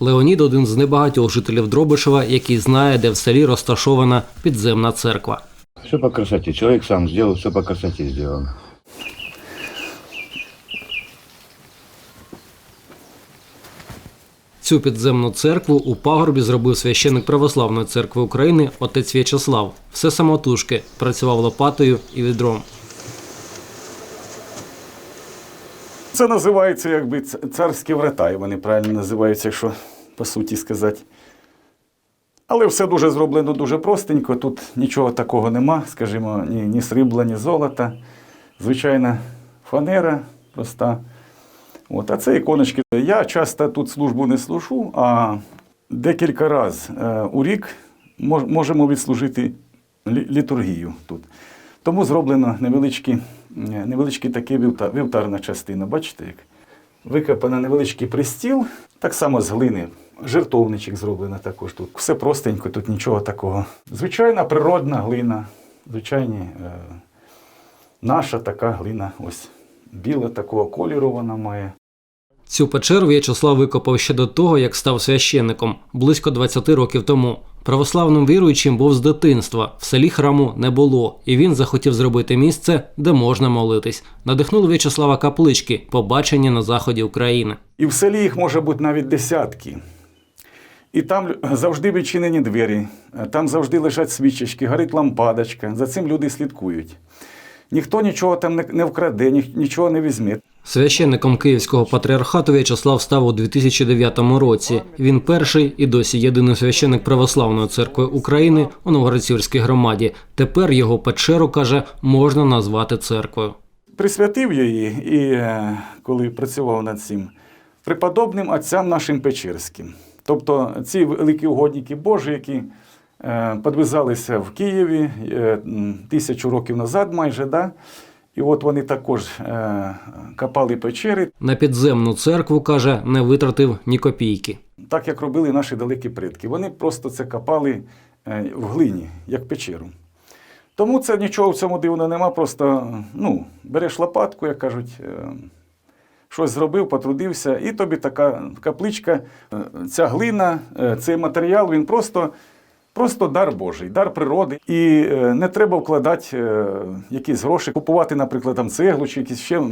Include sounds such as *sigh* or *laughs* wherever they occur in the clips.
Леонід один з небагатьох жителів Дробишева, який знає, де в селі розташована підземна церква. Все по красоте. Человек сам сделал, все по красоте сделано. Цю підземну церкву у пагорбі зробив священник Православної церкви України отець В'ячеслав. Все самотужки, працював лопатою і відром. Це називається якби царські врата, вони правильно називаються, якщо по суті сказати. Але все дуже зроблено дуже простенько. Тут нічого такого нема, скажімо, ні, ні срібла, ні золота. Звичайна фанера проста. От, а це іконочки. Я часто тут службу не служу, а декілька разів е, у рік мож- можемо відслужити літургію тут. Тому зроблено невеличкі, невеличкий такий вівтар, вівтарна частина. Бачите, як викопано невеличкий пристіл, так само з глини. Жертовничок зроблено також тут. Все простенько, тут нічого такого. Звичайна природна глина, звичайні е, наша така глина, ось біла такого кольору вона має. Цю печеру В'ячеслав викопав ще до того, як став священником, близько 20 років тому. Православним віруючим був з дитинства. В селі храму не було, і він захотів зробити місце, де можна молитись. Надихнули В'ячеслава каплички, побачені на заході України. І в селі їх може бути навіть десятки. І там завжди відчинені двері, там завжди лежать свічечки, горить лампадочка. За цим люди слідкують. Ніхто нічого там не, вкраде, нічого не візьме. Священником Київського патріархату В'ячеслав став у 2009 році. Він перший і досі єдиний священник Православної церкви України у Новгородцівській громаді. Тепер його печеру каже можна назвати церквою. Присвятив її, і е, коли працював над цим, преподобним отцям нашим Печерським. Тобто ці великі угодники Божі, які подвизалися в Києві е, тисячу років назад майже, да? і от вони також е, копали печери, На підземну церкву каже, не витратив ні копійки. так як робили наші далекі предки. Вони просто це копали е, в глині, як печеру. Тому це нічого в цьому дивного нема, просто ну, береш лопатку, як кажуть, е, щось зробив, потрудився, і тобі така капличка, е, ця глина, е, цей матеріал, він просто, просто дар Божий, дар природи. І е, не треба вкладати е, якісь гроші, купувати, наприклад, там цеглу, чи якийсь ще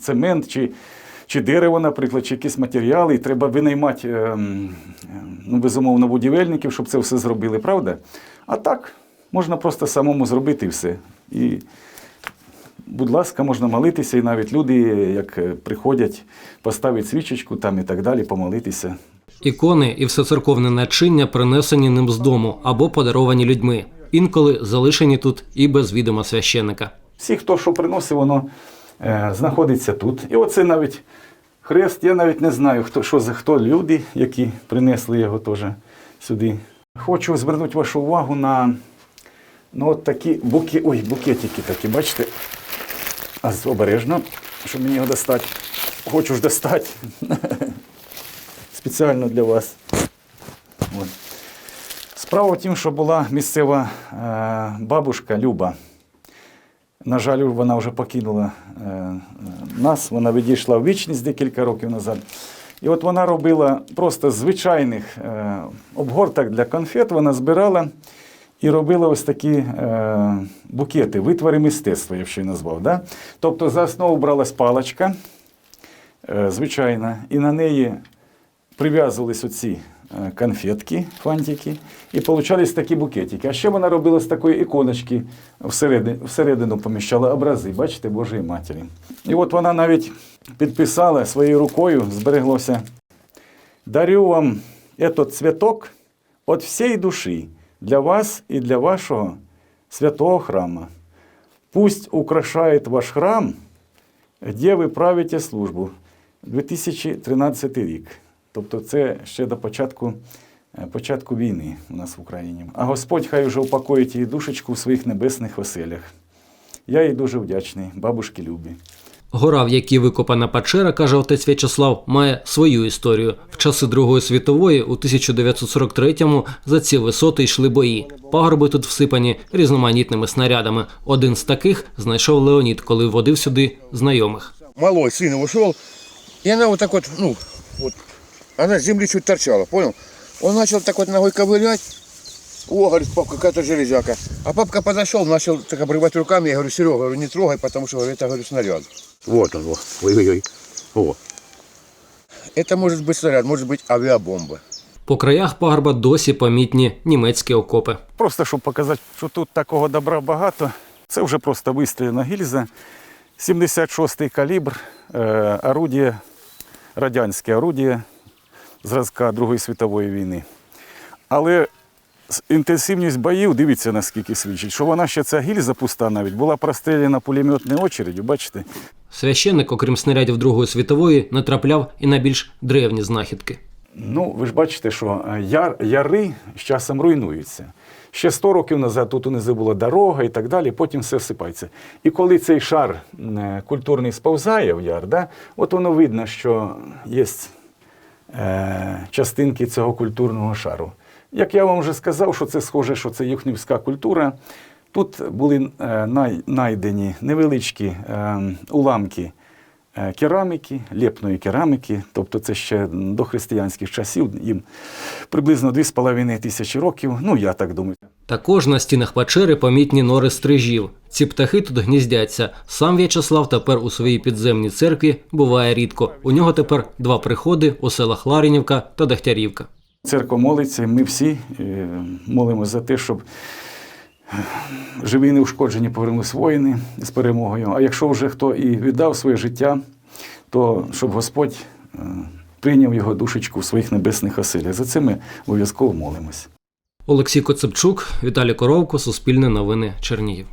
цемент, чи, чи дерево, наприклад, чи якісь матеріали. І треба винаймати, е, ну, безумовно, будівельників, щоб це все зробили, правда? А так, можна просто самому зробити все. І будь ласка, можна молитися, і навіть люди, як приходять, поставити свічечку там і так далі, помолитися. Ікони і все церковне начиння принесені ним з дому або подаровані людьми. Інколи залишені тут і без відома священика. Всі, хто що приносить, воно е, знаходиться тут. І оце навіть хрест, я навіть не знаю, хто, що за хто люди, які принесли його теж сюди. Хочу звернути вашу увагу на ну, от такі буки, ой, букетики такі, бачите? А обережно, щоб мені його достати. Хочу ж достати. *laughs* Спеціально для вас. От. Справа в тім, що була місцева е, бабушка Люба. На жаль, вона вже покинула е, нас, вона відійшла в вічність декілька років назад. І от вона робила просто звичайних е, обгорток для конфет, вона збирала і робила ось такі букети, витвори мистецтва, я ще й назвав. Да? Тобто за основу бралась паличка, звичайна, і на неї прив'язувались оці е, конфетки, фантики, і получались такі букетики. А ще вона робила з такої іконочки, всередину, всередину поміщала образи, бачите, Божої Матері. І от вона навіть підписала своєю рукою, збереглося. Дарю вам этот цветок от всей души для вас и для вашего святого храма. Пусть украшает ваш храм, де ви правите службу. 2013 рік. Тобто це ще до початку, е, початку війни у нас в Україні. А Господь хай вже упокоїть її душечку в своїх небесних оселях. Я їй дуже вдячний, бабушки Любі. Гора, в якій викопана печера, каже отець В'ячеслав, має свою історію. В часи Другої світової, у 1943-му, за ці висоти йшли бої. Пагорби тут всипані різноманітними снарядами. Один з таких знайшов Леонід, коли водив сюди знайомих. малой сын ушел, и она вот так вот, ну, вот она с земли чуть торчала, понял? Он начал так вот ногой ковылять. О, говорит, папа, какая-то железяка. А папка подошел, начал так обрывать руками. Я говорю, Серега, говорю, не трогай, потому что говорю, это, говорю, снаряд. Вот он, вот. Ой-ой-ой. О. Это может быть снаряд, может быть авиабомба. По краях пагорба досі помітні німецькі окопи. Просто щоб показати, що тут такого добра багато. Це вже просто вистріляна гільза. 76-й калібр, е, орудіє, радянське орудіє зразка Другої світової війни. Але інтенсивність боїв, дивіться наскільки свідчить, що вона ще ця гільза пуста навіть була простріляна пулеметною очередю, бачите? Священник, окрім снарядів Другої світової, натрапляв і на більш древні знахідки. Ну, ви ж бачите, що е, яр, яри з часом руйнуються. Ще 100 років назад тут унизу була дорога і так далі, потім все всипається. І коли цей шар е, культурний сповзає в яр, да, от воно видно, що є частинки цього культурного шару. Як я вам вже сказав, що це схоже, що це юхнівська культура. Тут були е, найдені невеличкі е, уламки е, кераміки, лєпної кераміки, тобто це ще до християнських часів, їм приблизно 2,5 тисячі років, ну я так думаю. Також на стінах печери помітні нори стрижів. Ці птахи тут гніздяться. Сам В'ячеслав тепер у своїй підземній церкві буває рідко. У нього тепер два приходи у селах Ларінівка та Дегтярівка. Церква молиться, ми всі е, молимося за те, щоб е, живі і неушкоджені повернулись воїни з перемогою. А якщо вже хто і віддав своє життя, то щоб Господь е, прийняв його душечку в своїх небесних оселях. За це ми обов'язково молимось. Олексій Коцепчук, Віталій Коровко, Суспільне новини, Чернігів.